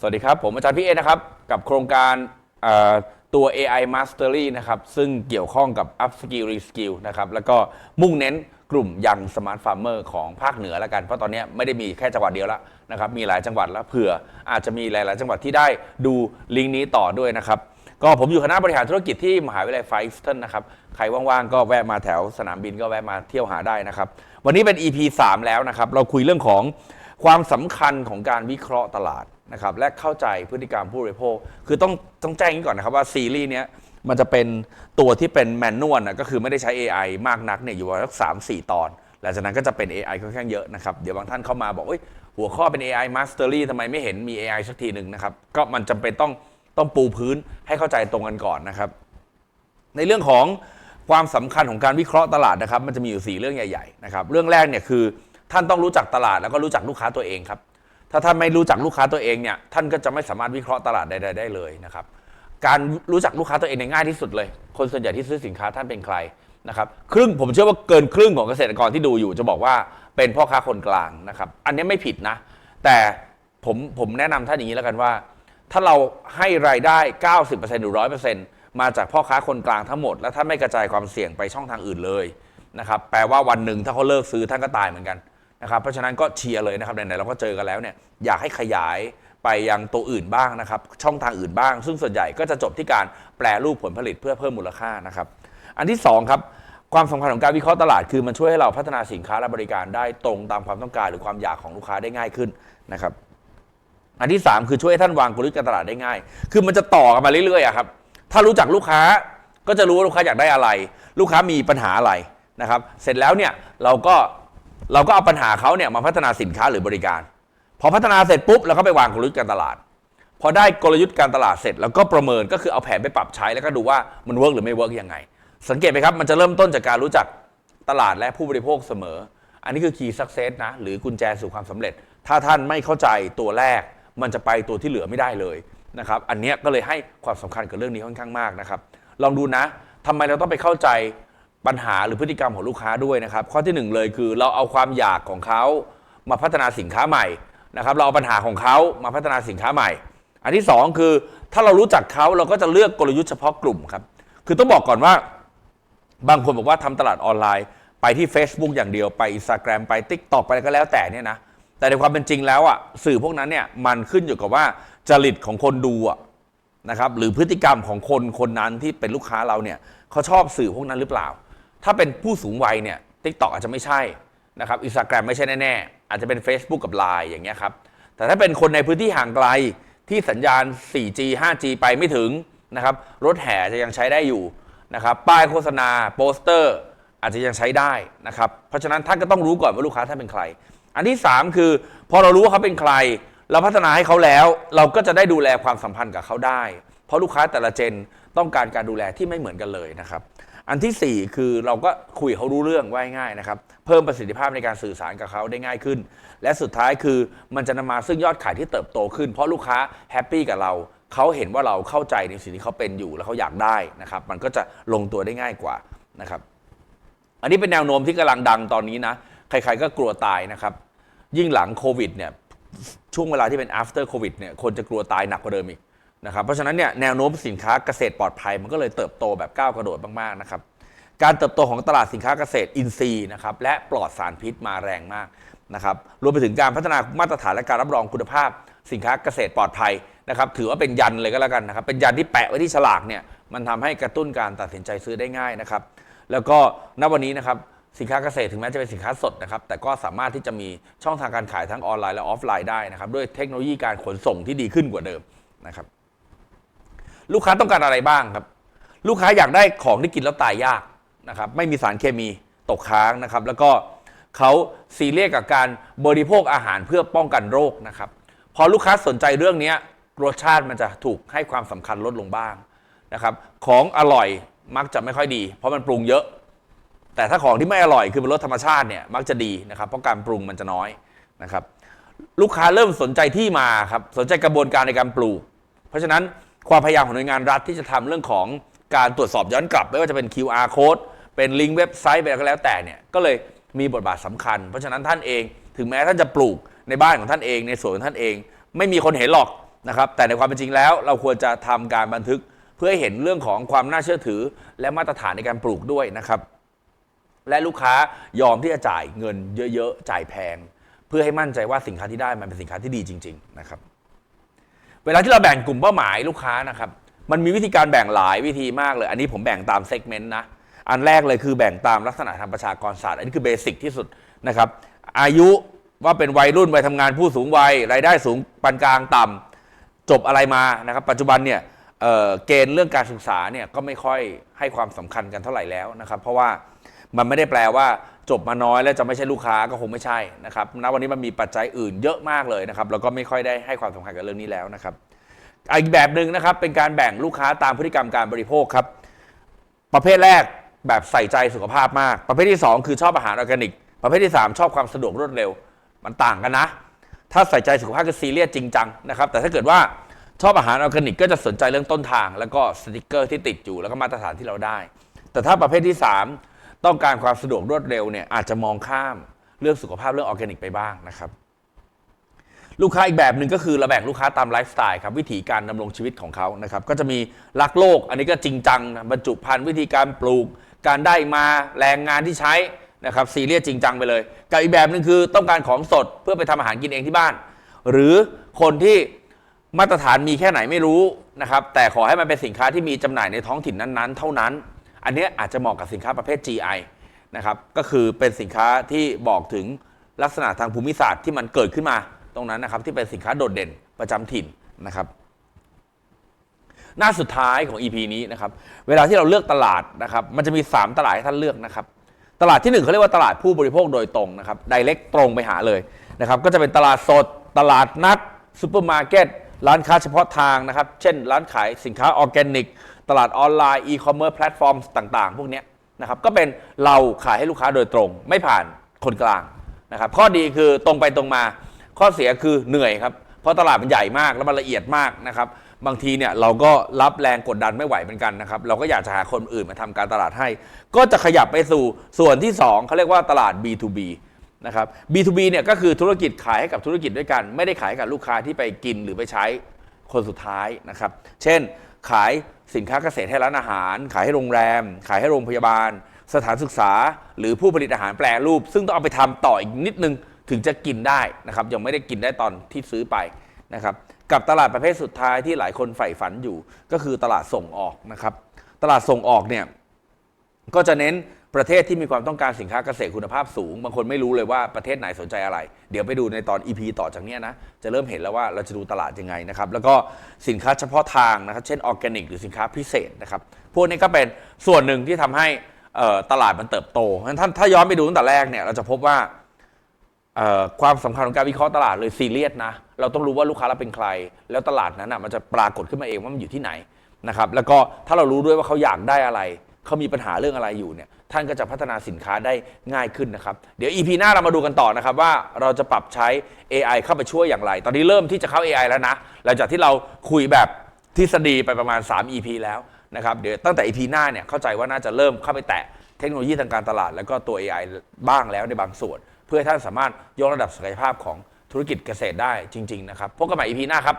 สวัสดีครับ ผมอาจารย์พี่เอนะครับ กับโครงการตัว AI Mastery นะครับ ซึ่งเกี่ยวข้องกับ Up Skill Re Skill นะครับ แล้วก็มุ่งเน้นกลุ่มยัง Smart Farmer ของภาคเหนือแล้วกัน เพราะตอนนี้ไม่ได้มีแค่จังหวัดเดียวแล้วนะครับ มีหลายจังหวัดแล้วเผื่ออาจจะมีหลาย ๆ จังหวัดที่ได้ดูลิงก์นี้ต่อด้วยนะครับ ก็ผมอยู่คณะบริหารธุรกิจที่มหาวิทยาลัยไฟสตันนะครับ ใครว่าง ๆ ก็แวะมาแถวสนามบินก็แวะมาเที่ยวหาได้นะครับ วันนี้เป็น EP 3 แล้วนะครับ เราคุยเรื่องของความสำคัญของการวิเคราะห์ตลาด นะครับและเข้าใจพฤติกรรมผู้บริโภค คือต้องต้องแจ้งนี้ก่อนนะครับว่าซีรีส์เนี้ยมันจะเป็นตัวที่เป็นแมนนวลนะก็คือไม่ได้ใช้ AI มากนักเนี่ยอยู่ประมาณสามสี่ตอน หลังจากนั้นก็จะเป็น AI ค่อนข้างเยอะนะครับ เดี๋ยวบางท่านเข้ามาบอกอยหัวข้อเป็น AI Mastery ทำไมไม่เห็นมี AI สักทีหนึ่งนะครับ ก็มันจำเป็นต้องต้องปูพื้นให้เข้าใจตรงกันก่อนนะครับ ในเรื่องของความสำคัญของการวิเคราะห์ตลาดนะครับ มันจะมีอยู่ 4 เรื่องใหญ่ๆนะครับเรื่องแรกเนี่ยคือท่านต้องรู้จักตลาดแล้วก็รู้จักลูกค้าตัวเองครับ ถ้าท่านไม่รู้จักลูกค้าตัวเองเนี่ยท่านก็จะไม่สามารถวิเคราะห์ตลาดใดๆได้เลยนะครับการรู้จักลูกค้าตัวเองเนี่ยง่ายที่สุดเลย คนส่วนใหญ่ที่ซื้อสินค้าท่านเป็นใครนะครับครึ่งผมเชื่อว่าเกินครึ่งของเกษตรกรที่ดูอยู่ จะบอกว่าเป็นพ่อค้าคนกลางนะครับ อันนี้ไม่ผิดนะ แต่ผมผมแนะนำท่านอย่างนี้แล้วกันว่า ถ้าเราให้รายได้ 90%หรือ 100%มาจากพ่อค้าคนกลางทั้งหมด แล้วท่านไม่กระจายความเสี่ยงไปช่องทางอื่นเลยนะครับแปลว่าวันหนึ่งถ้าเขาเลิกซื้อท่านก็ตายเหมือนกัน นะครับเพราะฉะนั้นก็เชียร์เลยนะครับไหนๆเราก็เจอกันแล้วเนี่ยอยากให้ขยายไปยังตัวอื่นบ้างนะครับ ช่องทางอื่นบ้าง ซึ่งส่วนใหญ่ก็จะจบที่การแปลรูปผลผลิตเพื่อเพิ่มมูลค่านะครับอันที่สองครับความสำคัญของการวิเคราะห์ตลาดคือมันช่วยให้เราพัฒนาสินค้าและบริการได้ตรงตามความต้องการหรือความอยากของลูกค้าได้ง่ายขึ้นนะครับอันที่ 3 คือช่วยให้ท่านวางกลยุทธ์การตลาดได้ง่าย คือมันจะต่อกันมาเรื่อยๆครับถ้ารู้จักลูกค้าก็จะรู้ว่าลูกค้าอยากได้อะไร ลูกค้ามีปัญหาอะไรนะครับ เสร็จแล้วเนี่ยเราก็ เราก็เอาปัญหาเขาเนี่ยมาพัฒนาสินค้าหรือบริการ พอพัฒนาเสร็จปุ๊บเราก็ไปวางกลยุทธ์การตลาด พอได้กลยุทธ์การตลาดเสร็จแล้วก็ประเมินก็คือเอาแผนไปปรับใช้แล้วก็ดูว่ามันเวิร์กหรือไม่เวิร์กยังไง สังเกตไหมครับมันจะเริ่มต้นจากการรู้จักตลาดและผู้บริโภคเสมอ อันนี้คือ key success นะหรือกุญแจสู่ความสำเร็จ ถ้าท่านไม่เข้าใจตัวแรก มันจะไปตัวที่เหลือไม่ได้เลยนะครับ อันนี้ก็เลยให้ความสำคัญกับเรื่องนี้ค่อนข้างมากนะครับ ลองดูนะทำไมเราต้องไปเข้าใจ ปัญหาหรือพฤติกรรมของลูกค้าด้วยนะครับ ข้อที่หนึ่งเลยคือเราเอาความอยากของเขามาพัฒนาสินค้าใหม่นะครับ เราเอาปัญหาของเขามาพัฒนาสินค้าใหม่ อันที่สองคือถ้าเรารู้จักเขาเราก็จะเลือกกลยุทธ์เฉพาะกลุ่มครับ คือต้องบอกก่อนว่า บางคนบอกว่าทำตลาดออนไลน์ ไปที่ Facebook อย่างเดียวไป Instagram ไป TikTok ไปอะไรก็แล้วแต่เนี่ยนะแต่ในความเป็นจริงแล้วอะสื่อพวกนั้นเนี่ยมันขึ้นอยู่กับว่าจริตของคนดูอะนะครับหรือพฤติกรรมของคนคนนั้นที่เป็นลูกค้าเราเนี่ยเขาชอบสื่อพวกนั้นหรือเปล่า ถ้าเป็นผู้สูงวัยเนี่ย TikTok อาจจะไม่ใช่นะครับอินสตาแกรมไม่ใช่แน่ๆ อาจจะเป็น Facebook กับ Line อย่างเงี้ยครับ แต่ถ้าเป็นคนในพื้นที่ห่างไกลที่สัญญาณ 4G 5G ไปไม่ถึงนะครับรถแห่จะยังใช้ได้อยู่นะครับป้ายโฆษณาโปสเตอร์อาจจะยังใช้ได้นะครับเพราะฉะนั้นท่านก็ต้องรู้ก่อนว่าลูกค้าท่านเป็นใคร อันที่ 3 คือ พอเรารู้ว่าเขาเป็นใคร เราพัฒนาให้เขาแล้ว เราก็จะได้ดูแลความสัมพันธ์กับเขาได้ เพราะลูกค้าแต่ละเจนต้องการการดูแลที่ไม่เหมือนกันเลยนะครับ อันทีสี่ 4 คือเราก็คุยเขารู้เรื่องว่าง่ายนะครับ เพิ่มประสิทธิภาพในการสื่อสารกับเขาได้ง่ายขึ้น และสุดท้ายคือมันจะนำมาซึ่งยอดขายที่เติบโตขึ้น เพราะลูกค้าแฮปปี้กับเราเขาเห็นว่าเราเข้าใจในสิ่งที่เขาเป็นอยู่แล้วเขาอยากได้นะครับ มันก็จะลงตัวได้ง่ายกว่านะครับ อันนี้เป็นแนวโน้มที่กำลังดังตอนนี้นะใครๆก็กลัวตายนะครับ ยิ่งหลังโควิดเนี่ยช่วงเวลาที่เป็น after covid เนี่ยคนจะกลัวตายหนักกว่าเดิมอีก นะครับเพราะฉะนั้นเนี่ยแนวโน้มสินค้าเกษตรปลอดภัย มันก็เลยเติบโตแบบก้าวกระโดดมากๆนะครับการเติบโตของตลาดสินค้าเกษตรอินทรีย์นะครับและปลอดสารพิษมาแรงมากนะครับรวมไปถึงการพัฒนามาตรฐานและการรับรองคุณภาพ สินค้าเกษตรปลอดภัยนะครับถือว่าเป็นยันเลยก็แล้วกันนะครับเป็นยันที่แปะไว้ที่ฉลากเนี่ยมันทำให้กระตุ้นการตัดสินใจซื้อได้ง่ายนะครับแล้วก็ณวันนี้นะครับสินค้าเกษตรถึงแม้จะเป็นสินค้าสดนะครับแต่ก็สามารถที่จะมีช่องทางการขายทั้งออนไลน์และออฟไลน์ได้นะครับด้วยเทคโนโลยีการขนส่งที่ดีขึ้นกว่าเดิมนะครับ ลูกค้าต้องการอะไรบ้างครับ ลูกค้าอยากได้ของที่กินแล้วตายยากนะครับไม่มีสารเคมีตกค้างนะครับ แล้วก็เขาซีเรียสกับการบริโภคอาหารเพื่อป้องกันโรคนะครับ พอลูกค้าสนใจเรื่องนี้รสชาติมันจะถูกให้ความสำคัญลดลงบ้างนะครับ ของอร่อยมักจะไม่ค่อยดี เพราะมันปรุงเยอะ แต่ถ้าของที่ไม่อร่อยคือเป็นรสธรรมชาติเนี่ยมักจะดีนะครับเพราะการปรุงมันจะน้อยนะครับ ลูกค้าเริ่มสนใจที่มาครับสนใจกระบวนการในการปลูก เพราะฉะนั้น ความพยายามของหน่วยงานรัฐที่จะทำเรื่องของการตรวจสอบย้อนกลับ ไม่ว่าจะเป็น QR code เป็นลิงก์เว็บไซต์ไปอะไรก็แล้วแต่เนี่ยก็เลยมีบทบาทสำคัญ เพราะฉะนั้นท่านเอง ถึงแม้ท่านจะปลูกในบ้านของท่านเองในสวนของท่านเอง ไม่มีคนเห็นหรอกนะครับแต่ในความเป็นจริงแล้วเราควรจะทำการบันทึกเพื่อให้เห็นเรื่องของความน่าเชื่อถือ และมาตรฐานในการปลูกด้วยนะครับ และลูกค้ายอมที่จะจ่ายเงินเยอะๆจ่ายแพง เพื่อให้มั่นใจว่าสินค้าที่ได้มันเป็นสินค้าที่ดีจริง ๆ นะครับ เวลาที่เราแบ่งกลุ่มเป้าหมายลูกค้านะครับ มันมีวิธีการแบ่งหลายวิธีมากเลย อันนี้ผมแบ่งตามเซกเมนต์นะ อันแรกเลยคือแบ่งตามลักษณะทางประชากรศาสตร์ อันนี้คือเบสิกที่สุดนะครับ อายุว่าเป็นวัยรุ่นวัยทำงานผู้สูงวัย รายได้สูงปานกลางต่ำจบอะไรมานะครับ ปัจจุบันเนี่ยเเกณฑ์เรื่องการศึกษาเนี่ยก็ไม่ค่อยให้ความสำคัญกันเท่าไหร่แล้วนะครับ เพราะว่า มันไม่ได้แปลว่าจบมาน้อยแล้วจะไม่ใช่ลูกค้าก็คงไม่ใช่นะครับณวันนี้มันมีปัจจัยอื่นเยอะมากเลยนะครับแล้วก็ไม่ค่อยได้ให้ความสำคัญกับเรื่องนี้แล้วนะครับอีกแบบหนึ่งนะครับเป็นการแบ่งลูกค้าตามพฤติกรรมการบริโภคครับ ประเภทแรกแบบใส่ใจสุขภาพมาก ประเภทที่ 2 คือชอบอาหารออร์แกนิก ประเภทที่ 3 ชอบความสะดวกรวดเร็ว มันต่างกันนะ ถ้าใส่ใจสุขภาพก็ซีเรียสจริงจังนะครับแต่ถ้าเกิดว่าชอบอาหารออร์แกนิก ก็จะสนใจเรื่องต้นทาง แล้วก็สติกเกอร์ที่ติดอยู่แล้วก็มาตรฐานที่เราได้ แต่ถ้าประเภทที่ 3 ต้องการความสะดวกรวดเร็วเนี่ยอาจจะมองข้ามเรื่องสุขภาพเรื่องออร์แกนิกไปบ้างนะครับ ลูกค้าอีกแบบหนึ่งก็คือเราแบ่งลูกค้าตามไลฟ์สไตล์ครับวิธีการดำรงชีวิตของเขานะครับ ก็จะมีรักโลก อันนี้ก็จริงจังบรรจุภัณฑ์วิธีการปลูก การได้มาแรงงานที่ใช้นะครับซีเรียสจริงจังไปเลยกับอีกแบบหนึ่งคือต้องการของสดเพื่อไปทำอาหารกินเองที่บ้าน หรือคนที่มาตรฐานมีแค่ไหนไม่รู้นะครับแต่ขอให้มันเป็นสินค้าที่มีจำหน่ายในท้องถิ่นนั้นๆ เท่านั้น อันนี้อาจจะเหมาะกับสินค้าประเภท GI นะครับก็คือเป็นสินค้าที่บอกถึงลักษณะทางภูมิศาสตร์ที่มันเกิดขึ้นมาตรงนั้นนะครับที่เป็นสินค้าโดดเด่นประจำถิ่นนะครับหน้าสุดท้ายของ EP นี้นะครับเวลาที่เราเลือกตลาดนะครับมันจะมี 3 ตลาดให้ท่านเลือกนะครับตลาดที่1เขาเรียกว่าตลาดผู้บริโภคโดยตรงนะครับไดเ c กตรงไปหาเลยนะครับก็จะเป็นตลาดสด ตลาดนัดซูเปอร์มาร์เก็ตร้านค้าเฉพาะทางนะครับ เช่น ร้านขายสินค้าออร์แกนิก ตลาดออนไลน์อีคอมเมิร์ซแพลตฟอร์มต่าง ๆ พวกนี้นะครับก็เป็นเราขายให้ลูกค้าโดยตรง ไม่ผ่านคนกลางนะครับข้อดีคือตรงไปตรงมา ข้อเสียคือเหนื่อยครับเพราะตลาดมันใหญ่มากแล้วมันละเอียดมากนะครับบางทีเนี่ยเราก็รับแรงกดดันไม่ไหวเหมือนกันนะครับเราก็อยากจะหาคนอื่นมาทำการตลาดให้ ก็จะขยับไปสู่ส่วนที่ 2เขาเรียกว่าตลาด B2B นะครับ B2B เนี่ยก็คือธุรกิจขายให้กับธุรกิจด้วยกัน ไม่ได้ขายกับลูกค้าที่ไปกินหรือไปใช้คนสุดท้ายนะครับ เช่นขาย สินค้าเกษตรให้ร้านอาหาร ขายให้โรงแรม ขายให้โรงพยาบาล สถานศึกษา หรือผู้ผลิตอาหารแปรรูป ซึ่งต้องเอาไปทำต่ออีกนิดนึงถึงจะกินได้นะครับยังไม่ได้กินได้ตอนที่ซื้อไปนะครับกับตลาดประเภทสุดท้ายที่หลายคนใฝ่ฝันอยู่ ก็คือตลาดส่งออกนะครับ ตลาดส่งออกเนี่ยก็จะเน้น ประเทศที่มีความต้องการสินค้าเกษตรคุณภาพสูง บางคนไม่รู้เลยว่าประเทศไหนสนใจอะไร เดี๋ยวไปดูในตอน EP ต่อจากเนี้ยนะ จะเริ่มเห็นแล้วว่าเราจะดูตลาดยังไงนะครับ แล้วก็สินค้าเฉพาะทางนะครับ เช่นออร์แกนิกหรือสินค้าพิเศษนะครับ พวกนี้ก็เป็นส่วนหนึ่งที่ทำให้ตลาดมันเติบโตเพราะฉะนั้นท่านถ้าย้อนไปดูตั้งแต่แรกเนี่ย เราจะพบว่าความสำคัญของการวิเคราะห์ตลาดเลยซีเรียสนะ เราต้องรู้ว่าลูกค้าเราเป็นใคร แล้วตลาดนั้นอะมันจะปรากฏขึ้นมาเองว่ามันอยู่ที่ไหนนะครับ แล้วก็ถ้าเรารู้ด้วยว่าเขาอยากได้อะไร เขามีปัญหาเรื่องอะไรอยู่เนี่ย ท่านก็จะพัฒนาสินค้าได้ง่ายขึ้นนะครับ เดี๋ยว EP หน้าเรามาดูกันต่อนะครับว่าเราจะปรับใช้ AI เข้าไปช่วยอย่างไร ตอนนี้เริ่มที่จะเข้า AI แล้วนะหลังจากที่เราคุยแบบทฤษฎีไปประมาณ 3 EP แล้วนะครับเดี๋ยวตั้งแต่ EP หน้าเนี่ยเข้าใจว่าน่าจะเริ่มเข้าไปแตะเทคโนโลยีทางการตลาด แล้วก็ตัว AI บ้างแล้วในบางส่วน เพื่อให้ท่านสามารถยกระดับศักยภาพของธุรกิจเกษตรได้จริง ๆ นะครับพบกันใหม่ EP หน้าครับ